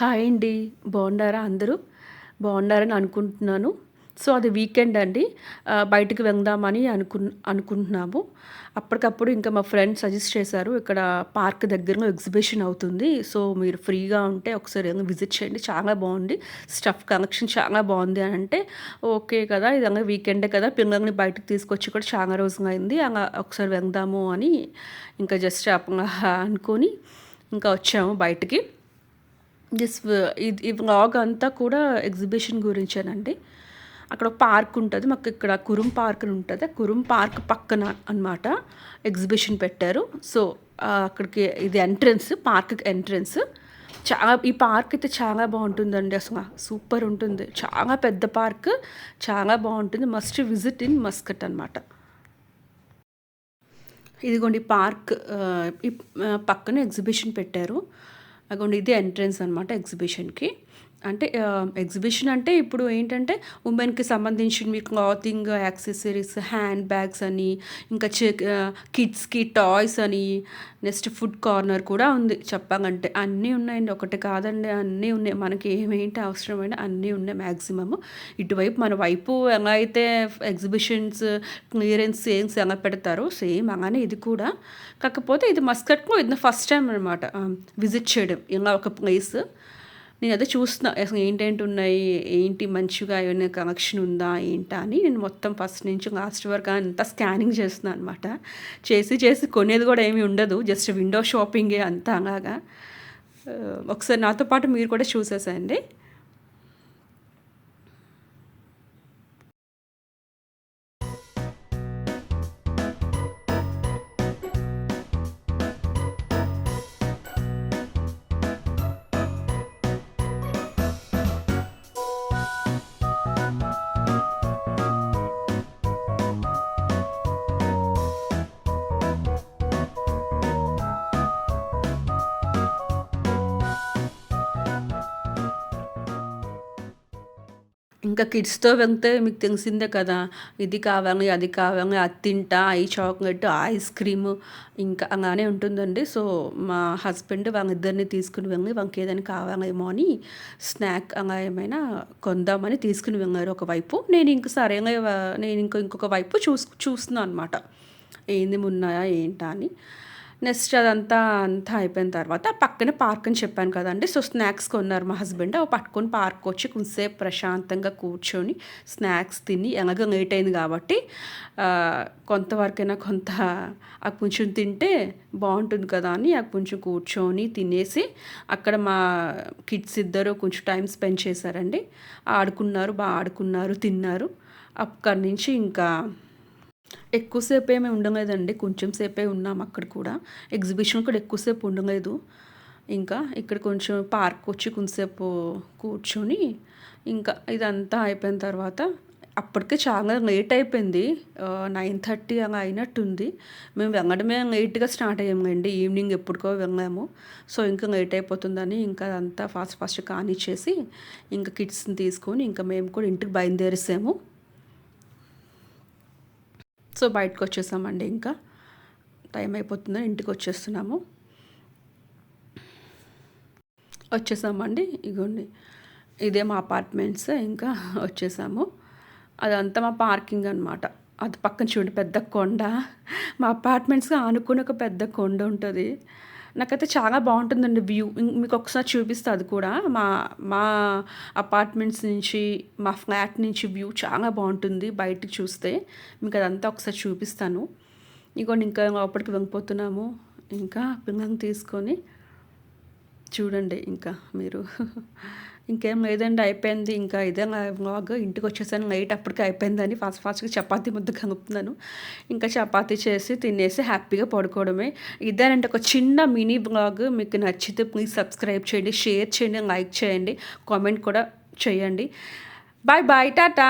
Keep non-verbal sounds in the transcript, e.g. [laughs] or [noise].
Hi అండి బాగున్నారా అందరూ? బాగున్నారని అనుకుంటున్నాను. సో అది వీకెండ్ అండి. బయటకు వెళ్దామని అనుకు అనుకుంటున్నాము. అప్పటికప్పుడు ఇంకా మా ఫ్రెండ్ సజెస్ట్ చేశారు ఇక్కడ పార్క్ దగ్గరలో ఎగ్జిబిషన్ అవుతుంది. సో మీరు ఫ్రీగా ఉంటే ఒకసారి విజిట్ చేయండి. చాలా బాగుంది. స్టఫ్ కలెక్షన్ చాలా బాగుంది అని అంటే ఓకే కదా ఇదంగా వీకెండే కదా పిల్లల్ని బయటకు తీసుకొచ్చి కూడా చాలా రోజుగా అయింది. అలా ఒకసారి వెళ్దాము అని ఇంకా జస్ట్ అనుకొని ఇంకా వచ్చాము బయటికి. దిస్ ఇది ఈ వ్లాగ్ అంతా కూడా ఎగ్జిబిషన్ గురించేనండి. అక్కడ ఒక పార్క్ ఉంటుంది మాకు ఇక్కడ కురుం పార్క్ అని ఉంటుంది. కురుం పార్క్ పక్కన అన్నమాట ఎగ్జిబిషన్ పెట్టారు. సో అక్కడికి ఇది ఎంట్రన్స్ పార్క్కి ఎంట్రన్స్. చాలా ఈ పార్క్ అయితే చాలా బాగుంటుందండి అసలు. సూపర్ ఉంటుంది. చాలా పెద్ద పార్క్ చాలా బాగుంటుంది. మస్ట్ విజిట్ ఇన్ మస్కట్ అనమాట ఇదిగోండి పార్క్ ఈ పక్కన ఎగ్జిబిషన్ పెట్టారు. అదిగోండి ఇది ఎంట్రన్స్ అనమాట ఎగ్జిబిషన్కి అంటే ఎగ్జిబిషన్ అంటే ఇప్పుడు ఏంటంటే ఉమెన్కి సంబంధించినవి క్లాతింగ్ యాక్సెసరీస్ హ్యాండ్ బ్యాగ్స్ అని ఇంకా కిడ్స్కి టాయ్స్ అని నెక్స్ట్ ఫుడ్ కార్నర్ కూడా ఉంది. చెప్పాలంటే అన్నీ ఉన్నాయండి. ఒకటి కాదండి అన్నీ ఉన్నాయి. మనకి ఏమేంటి అవసరమైన అన్నీ ఉన్నాయి మ్యాక్సిమమ్ ఇటువైపు మన వైపు ఎలా అయితే ఎగ్జిబిషన్స్ క్లియరెన్స్ సేల్స్ ఎలా పెడతారో సేమ్ అలానే ఇది కూడా. కాకపోతే ఇది మస్కట్లో ఇది ఫస్ట్ టైం అనమాట విజిట్ చేయడం. ఇలా ఒక ప్లేస్ నేను అదే చూస్తున్నా. అసలు ఏంటేంటి ఉన్నాయి ఏంటి? మంచిగా ఏమైనా కనెక్షన్ ఉందా? ఏంటా? అని నేను మొత్తం ఫస్ట్ నుంచి లాస్ట్ వరకు అంతా స్కానింగ్ చేస్తున్నాను అనమాట చేసి చేసి కొనేది కూడా ఏమీ ఉండదు. జస్ట్ విండో షాపింగే అంతా అలాగా. ఒకసారి నాతో పాటు మీరు కూడా చూసేసేయండి. ఇంకా కిడ్స్తో వెళ్తే మీకు తెలిసిందే కదా ఇది కావాలి అది కావాలి అది తింటా ఈ చాక్లెట్ ఐస్ క్రీమ్ ఇంకా అలానే ఉంటుందండి. సో మా హస్బెండ్ వాళ్ళిద్దరిని తీసుకుని వెళ్ళి వాళ్ళకి ఏదైనా కావాలేమో అని స్నాక్ అలా ఏమైనా కొందామని తీసుకుని వెళ్ళారు ఒకవైపు నేను ఇంక సరైన నేను ఇంకో ఇంకొక వైపు చూసు చూస్తున్నాను అనమాట ఏంది ఉన్నాయా ఏంటా అని. నెక్స్ట్ అదంతా అంతా అయిపోయిన తర్వాత పక్కన పార్క్ అని చెప్పాను కదండి. సో స్నాక్స్ కొన్నారు మా హస్బెండ్ అవి పట్టుకొని పార్క్ వచ్చి కొంతసేపు ప్రశాంతంగా కూర్చొని స్నాక్స్ తిని ఎలాగో లేట్ అయింది కాబట్టి కొంతవరకైనా కొంత ఆ కొంచెం తింటే బాగుంటుంది కదా అని ఆ కొంచెం కూర్చొని తినేసి అక్కడ మా కిడ్స్ ఇద్దరు కొంచెం టైం స్పెండ్ చేశారండి. ఆడుకున్నారు బాగా ఆడుకున్నారు తిన్నారు. అక్కడి నుంచి ఇంకా ఎక్కువసేపు ఏమీ ఉండలేదండి కొంచెం సేపే ఉన్నాం అక్కడ కూడా. ఎగ్జిబిషన్ కూడా ఎక్కువసేపు ఉండలేదు ఇంకా ఇక్కడ కొంచెం పార్క్ వచ్చి కొంతసేపు కూర్చొని ఇంకా ఇదంతా అయిపోయిన తర్వాత అప్పటికే చాలా లేట్ అయిపోయింది. నైన్ థర్టీ అలా అయినట్టుంది. మేము వెళ్ళడమే లేట్గా స్టార్ట్ అయ్యామండి ఈవినింగ్ ఎప్పటికో వెళ్ళాము. సో ఇంకా లేట్ అయిపోతుందని ఇంకా అంతా ఫాస్ట్ ఫాస్ట్ కానిచ్చేసి ఇంకా కిడ్స్ని తీసుకొని ఇంకా మేము కూడా ఇంటికి బయలుదేరేసాము. సో బయటకు వచ్చేసామండి ఇంకా. టైం అయిపోతుందని ఇంటికి వచ్చేస్తున్నాము వచ్చేసామండి ఇగోండి. ఇదే మా అపార్ట్మెంట్స్ ఇంకా వచ్చేసాము. అదంతా మా పార్కింగ్ అనమాట అది పక్కన చూడండి పెద్ద కొండ. మా అపార్ట్మెంట్స్గా ఆనుకుని ఒక పెద్ద కొండ ఉంటుంది. నాకైతే చాలా బాగుంటుందండి వ్యూ. మీకు ఒకసారి చూపిస్తా అది కూడా. మా మా అపార్ట్మెంట్స్ నుంచి మా ఫ్లాట్ నుంచి వ్యూ చాలా బాగుంటుంది బయటకు చూస్తే. మీకు అదంతా ఒకసారి చూపిస్తాను. ఇంకోటి ఇంకా లోపలికి వెళ్ళిపోతున్నాము ఇంకా పిల్లల్ని తీసుకొని చూడండి ఇంకా మీరు. [laughs] ఇంకేం లేదండి అయిపోయింది. ఇంకా ఇదే నా వ్లాగ్ ఇంటికి వచ్చేసాను నైట్ అప్పటికే అయిపోయిందని ఫాస్ట్ ఫాస్ట్గా చపాతీ ముద్ద కలుపుతున్నాను. ఇంకా చపాతీ చేసి తినేసి హ్యాపీగా పడుకోవడమే. ఇదేనంటే ఒక చిన్న మినీ బ్లాగ్ మీకు నచ్చితే ప్లీజ్ సబ్స్క్రైబ్ చేయండి షేర్ చేయండి లైక్ చేయండి కామెంట్ కూడా చేయండి. Bye bye Tata.